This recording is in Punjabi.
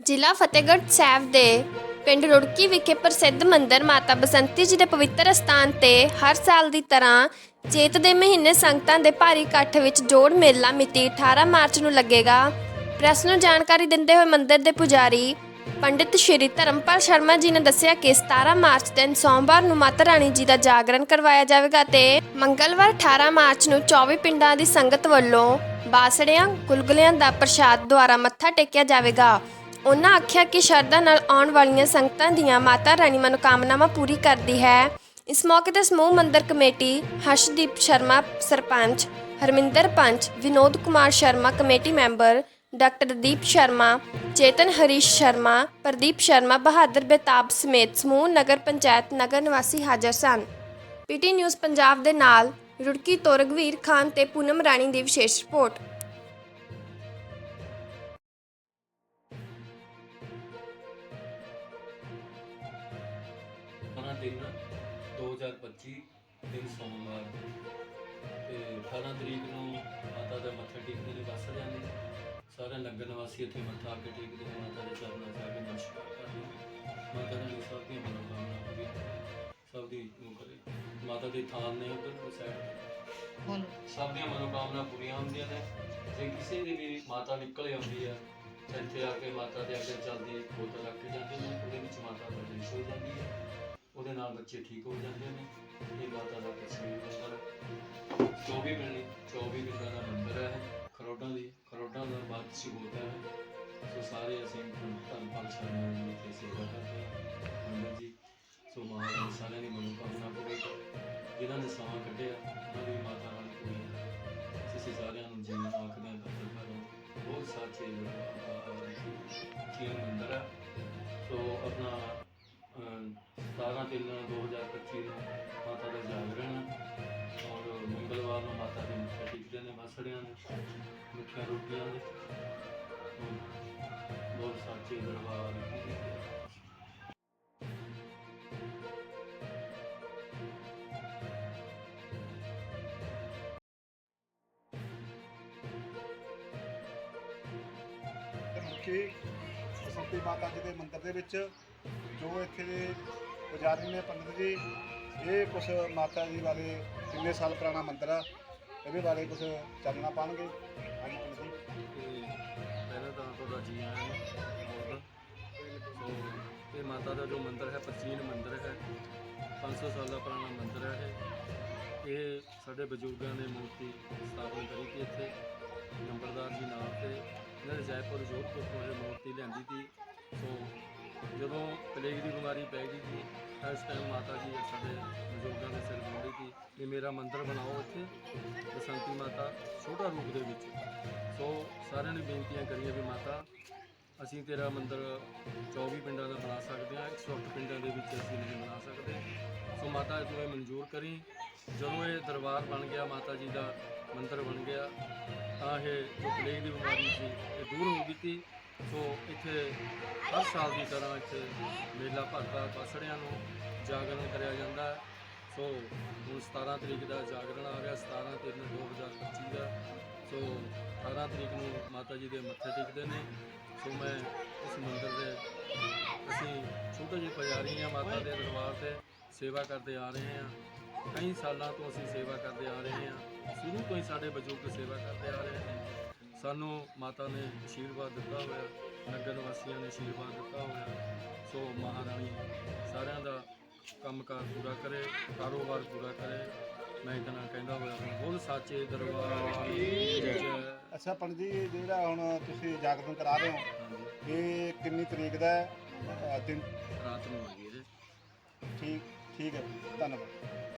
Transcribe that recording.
ਜ਼ਿਲ੍ਹਾ ਫਤਿਹਗੜ੍ਹ ਸਾਹਿਬ ਦੇ ਪਿੰਡ ਰੁੜਕੀ ਵਿਖੇ ਪ੍ਰਸਿੱਧ ਮੰਦਿਰ ਮਾਤਾ ਬਸੰਤੀ ਜੀ ਦੇ ਪਵਿੱਤਰ ਸਥਾਨ ਤੇ ਹਰ ਸਾਲ ਦੀ ਤਰ੍ਹਾਂ ਚੇਤ ਦੇ ਮਹੀਨੇ ਸੰਗਤਾਂ ਦੇ ਭਾਰੀ ਇਕੱਠ ਵਿੱਚ ਜੋੜ ਮੇਲਾ ਮਿਤੀ 18 ਮਾਰਚ ਨੂੰ ਲੱਗੇਗਾ। ਪ੍ਰੈਸ ਨੂੰ ਜਾਣਕਾਰੀ ਦਿੰਦੇ ਹੋਏ ਮੰਦਿਰ ਦੇ ਪੁਜਾਰੀ ਪੰਡਿਤ ਸ਼੍ਰੀ ਧਰਮਪਾਲ ਸ਼ਰਮਾ ਜੀ ਨੇ ਦੱਸਿਆ ਕਿ 17 ਮਾਰਚ ਦਿਨ ਸੋਮਵਾਰ ਨੂੰ ਮਾਤਾ ਰਾਣੀ ਜੀ ਦਾ ਜਾਗਰਣ ਕਰਵਾਇਆ ਜਾਵੇਗਾ ਤੇ ਮੰਗਲਵਾਰ 18 ਮਾਰਚ ਨੂੰ 24 ਪਿੰਡਾਂ ਦੀ ਸੰਗਤ ਵੱਲੋਂ ਬਾਸੜਿਆਂ, ਗੁਲਗੁਲਿਆਂ ਦਾ ਪ੍ਰਸ਼ਾਦ ਦੁਆਰਾ ਮੱਥਾ ਟੇਕਿਆ ਜਾਵੇਗਾ। ਉਹਨਾਂ ਆਖਿਆ ਕਿ ਸ਼ਰਧਾ ਨਾਲ ਆਉਣ ਵਾਲੀਆਂ ਸੰਗਤਾਂ ਦੀਆਂ ਮਾਤਾ ਰਾਣੀ ਮਨੋਕਾਮਨਾਵਾਂ ਪੂਰੀ ਕਰਦੀ ਹੈ। ਇਸ ਮੌਕੇ ਤੇ ਸਮੂਹ ਮੰਦਰ committee, Harshdeep Sharma sarpanch, Harminder panch, Vinod Kumar Sharma committee member, doctor Deep Sharma, Chetan Harish Sharma, Pradeep Sharma, Bahadur Betab ਸਮੇਤ ਸਮੂਹ, ਨਗਰ ਪੰਚਾਇਤ, ਨਗਰ ਨਿਵਾਸੀ ਹਾਜ਼ਰ ਸਨ। ਪੀਟੀ ਨਿਊਜ਼ ਪੰਜਾਬ ਦੇ ਨਾਲ, ਰੁੜਕੀ ਤੋਂ ਰਘਵੀਰ ਖਾਨ ਤੇ ਪੂਨਮ ਰਾਣੀ ਦੀ ਵਿਸ਼ੇਸ਼ ਰਿਪੋਰਟ। ਦਿਨ 2025 ਦਿਨ ਸੋਮਵਾਰ ਤੇ 18 ਤਰੀਕ ਨੂੰ ਮਾਤਾ ਦਾ ਮੱਥਾ ਟੇਕਦੇ ਨੇ ਬਸ ਜਾਂਦੇ ਸਾਰੇ ਨਗਰ ਨਿਵਾਸੀ ਇੱਥੇ ਮੱਥਾ ਆ ਕੇ ਟੇਕਦੇ ਨੇ ਮਾਤਾ ਦੇ ਚਰਨਾਂ 'ਚ ਆ ਕੇ ਨਮਸਕਾਰ ਕਰਦੇ ਨੇ। ਮਾਤਾ ਰਾਣੀ ਸਭ ਦੀਆਂ ਮਨੋਕਾਮਨਾ ਪੂਰੀ ਸਭ ਦੀ ਉਹ ਕਰੇ। ਮਾਤਾ ਦੇ ਥਾਨ ਨੇ ਉਧਰ ਸਾਈਡ ਹੁਣ। ਸਭ ਦੀਆਂ ਮਨੋਕਾਮਨਾ ਪੂਰੀਆਂ ਹੁੰਦੀਆਂ ਨੇ। ਜੇ ਕਿਸੇ ਦੀ ਵੀ ਮਾਤਾ ਨਿਕਲ ਆਉਂਦੀ ਹੈ ਇੱਥੇ ਆ ਕੇ ਮਾਤਾ ਦੇ ਅੱਗੇ ਚੱਲਦੀ ਬੋਤਲ ਰੱਖ ਕੇ ਜਾਂਦੇ ਨੇ ਉਹਦੇ ਵਿੱਚ ਮਾਤਾ ਦਾ ਜਿੰਸ ਹੋ ਜਾਂਦੀ ਹੈ ਉਹਦੇ ਨਾਲ ਬੱਚੇ ਠੀਕ ਹੋ ਜਾਂਦੇ ਨੇ। ਇਹ ਮਾਤਾ ਦਾ ਤਸਵੀਰ ਮੰਦਰ ਹੈ। 24 ਪਿੰਡ 24 ਪਿੰਡਾਂ ਦਾ ਮੰਦਰ ਹੈ। ਖਰੋਡਾਂ ਦੀ ਖਰੋਡਾਂ ਦਾ ਬਾਤ ਸੀ ਹੈ। ਸੋ ਸਾਰੇ ਅਸੀਂ ਧੰਨਵਾਦ ਸ਼ਰਮਾ ਜੀ ਦੀ ਸੇਵਾ ਕਰਦੇ ਹਾਂ। ਮੰਦਰ ਜੀ, ਸੋ ਮਹਾਰਾਜ ਸਾਰਿਆਂ ਦੀ ਮਨੋਕਾਮਨਾ ਪੂਰੀ ਕਰੇ। ਜਿਨ੍ਹਾਂ ਨੇ ਸਮਾਂ ਕੱਢਿਆ, ਉਹਨਾਂ ਦੀ ਮਾਤਾ ਨਾਲ ਪੂਰੀ ਅਸੀਂ ਸਾਰਿਆਂ ਨੂੰ ਜੀਵਨ ਆਖਦੇ ਹਾਂ ਦਰਦ ਬਹੁਤ ਸਾਚੇ ਕੀ ਮੰਦਰ ਹੈ। ਸੋ ਆਪਣਾ ਤਿੰਨ 2025 ਨੂੰ ਮਾਤਾ ਦਾ ਜਾਗਰਣ ਹੈ ਔਰ ਮੰਗਲਵਾਰ ਨੂੰ ਮਾਤਾ ਦੇ ਮੱਥਾ ਟੇਕਦੇ ਨੇ ਮਸੜਿਆਂ ਨੇ ਮਿੱਠੀਆਂ ਰੋਟੀਆਂ ਨੇ ਬਹੁਤ ਸਾਚੇ ਦਰਬਾਰ ਤੇ ਮੁਖੀ ਬਸੰਤੀ ਮਾਤਾ ਜੀ ਦੇ ਮੰਦਿਰ ਦੇ ਵਿੱਚ ਜੋ ਇੱਥੇ ਦੇ ਪੁਜਾਰੀ ਨੇ ਪੰਡਿਤ ਜੀ, ਇਹ ਕੁਛ ਮਾਤਾ ਜੀ ਬਾਰੇ ਕਿੰਨੇ ਸਾਲ ਪੁਰਾਣਾ ਮੰਦਿਰ ਆ, ਇਹਦੇ ਬਾਰੇ ਕੁਛ ਚਾਨਣਾ ਪਾਣਗੇ? ਹਾਂਜੀ ਪੰਡਿਤ ਜੀ। ਪਹਿਲਾਂ ਤਾਂ ਤੁਹਾਡਾ ਜੀ ਆਇਆਂ ਨੂੰ ਸੋ ਇਹ ਮਾਤਾ ਦਾ ਜੋ ਮੰਦਿਰ ਹੈ, ਪ੍ਰਾਚੀਨ ਮੰਦਿਰ ਹੈ 500 ਸਾਲ ਦਾ ਪੁਰਾਣਾ ਮੰਦਿਰ ਹੈ ਇਹ। ਇਹ ਸਾਡੇ ਬਜ਼ੁਰਗਾਂ ਨੇ ਮੂਰਤੀ ਸਥਾਪਨ ਕਰੀ ਸੀ ਇੱਥੇ, ਨੰਬਰਦਾਰ ਜੀ ਨਾਮ ਤੇ ਇਹਨਾਂ ਨੇ ਜੈਪੁਰ ਜੋਧਪੁਰ ਤੋਂ ਇਹ ਮੂਰਤੀ ਲਿਆਂਦੀ ਸੀ। ਜਦੋਂ ਪਲੇਗ ਦੀ ਬਿਮਾਰੀ ਪੈ ਗਈ ਸੀ, ਤਾਂ ਇਸ ਟਾਈਮ ਮਾਤਾ ਜੀ ਸਾਡੇ ਬਜ਼ੁਰਗਾਂ ਦੇ ਸਿਰ ਬੰਦੀ ਸੀ ਕਿ ਮੇਰਾ ਮੰਦਿਰ ਬਣਾਓ ਇੱਥੇ, ਬਸੰਤੀ ਮਾਤਾ ਛੋਟਾ ਰੂਪ ਦੇ ਵਿੱਚ। ਸੋ ਸਾਰਿਆਂ ਨੇ ਬੇਨਤੀਆਂ ਕਰੀਆਂ ਵੀ ਮਾਤਾ, ਅਸੀਂ ਤੇਰਾ ਮੰਦਿਰ 24 ਪਿੰਡਾਂ ਦਾ ਬਣਾ ਸਕਦੇ ਹਾਂ 108 ਪਿੰਡਾਂ ਦੇ ਵਿੱਚ ਅਸੀਂ ਨਹੀਂ ਬਣਾ ਸਕਦੇ। ਸੋ ਮਾਤਾ ਤੂੰ ਇਹ ਮਨਜ਼ੂਰ ਕਰੀ। ਜਦੋਂ ਇਹ ਦਰਬਾਰ ਬਣ ਗਿਆ, ਮਾਤਾ ਜੀ ਦਾ ਮੰਦਿਰ ਬਣ ਗਿਆ, ਤਾਂ ਇਹ ਜੋ ਪਲੇਗ ਦੀ ਬਿਮਾਰੀ ਸੀ, ਇਹ ਦੂਰ ਹੋ ਗਈ ਸੀ। ਸੋ ਇੱਥੇ ਹਰ ਸਾਲ ਦੀ ਤਰ੍ਹਾਂ ਇੱਥੇ ਮੇਲਾ ਭਰਦਾ ਬਸੜਿਆਂ ਨੂੰ ਜਾਗਰਣ ਕਰਿਆ ਜਾਂਦਾ ਹੈ। ਸੋ ਹੁਣ 17 ਤਰੀਕ ਦਾ ਜਾਗਰਣ ਆ ਗਿਆ 17 ਤਿੰਨ 2025 ਦਾ। ਸੋ 18 ਤਰੀਕ ਨੂੰ ਮਾਤਾ ਜੀ ਦੇ ਮੱਥੇ ਟੇਕਦੇ ਨੇ। ਸੋ ਮੈਂ ਇਸ ਮੰਦਿਰ ਦੇ ਅਸੀਂ ਛੋਟੇ ਜਿਹੇ ਪੁਜਾਰੀ ਹਾਂ, ਮਾਤਾ ਦੇ ਦਰਬਾਰ ਤੇ ਸੇਵਾ ਕਰਦੇ ਆ ਰਹੇ ਹਾਂ। ਕਈ ਸਾਲਾਂ ਤੋਂ ਅਸੀਂ ਸੇਵਾ ਕਰਦੇ ਆ ਰਹੇ ਹਾਂ। ਸ਼ੁਰੂ ਤੋਂ ਹੀ ਸਾਡੇ ਬਜ਼ੁਰਗ ਸੇਵਾ ਕਰਦੇ ਆ ਰਹੇ ਨੇ। ਸਾਨੂੰ ਮਾਤਾ ਨੇ ਆਸ਼ੀਰਵਾਦ ਦਿੱਤਾ ਹੋਇਆ ਨਗਰ ਨਿਵਾਸੀਆਂ ਨੇ ਆਸ਼ੀਰਵਾਦ ਦਿੱਤਾ ਹੋਇਆ। ਸੋ ਮਹਾਰਾਣੀ ਸਾਰਿਆਂ ਦਾ ਕੰਮਕਾਰ ਪੂਰਾ ਕਰੇ ਕਾਰੋਬਾਰ ਪੂਰਾ ਕਰੇ। ਮੈਂ ਇਤਨਾ ਕਹਿੰਦਾ ਹੋਇਆ ਬੋਲ ਸਾਚੇ ਦਰਬਾਰ ਕੀ ਜੈ ਅੱਛਾ ਪੰਡਿਤ ਜੀ ਜਿਹੜਾ ਹੁਣ ਤੁਸੀਂ ਜਾਗਰਣ ਕਰਾ ਰਹੇ ਹੋ ਇਹ ਕਿੰਨੀ ਤਰੀਕ ਦਾ ਹੈ? ਦਿਨ ਰਾਤ ਨੂੰ ਹੈਗੀ ਇਹਦੇ। ਠੀਕ ਠੀਕ ਹੈ ਧੰਨਵਾਦ।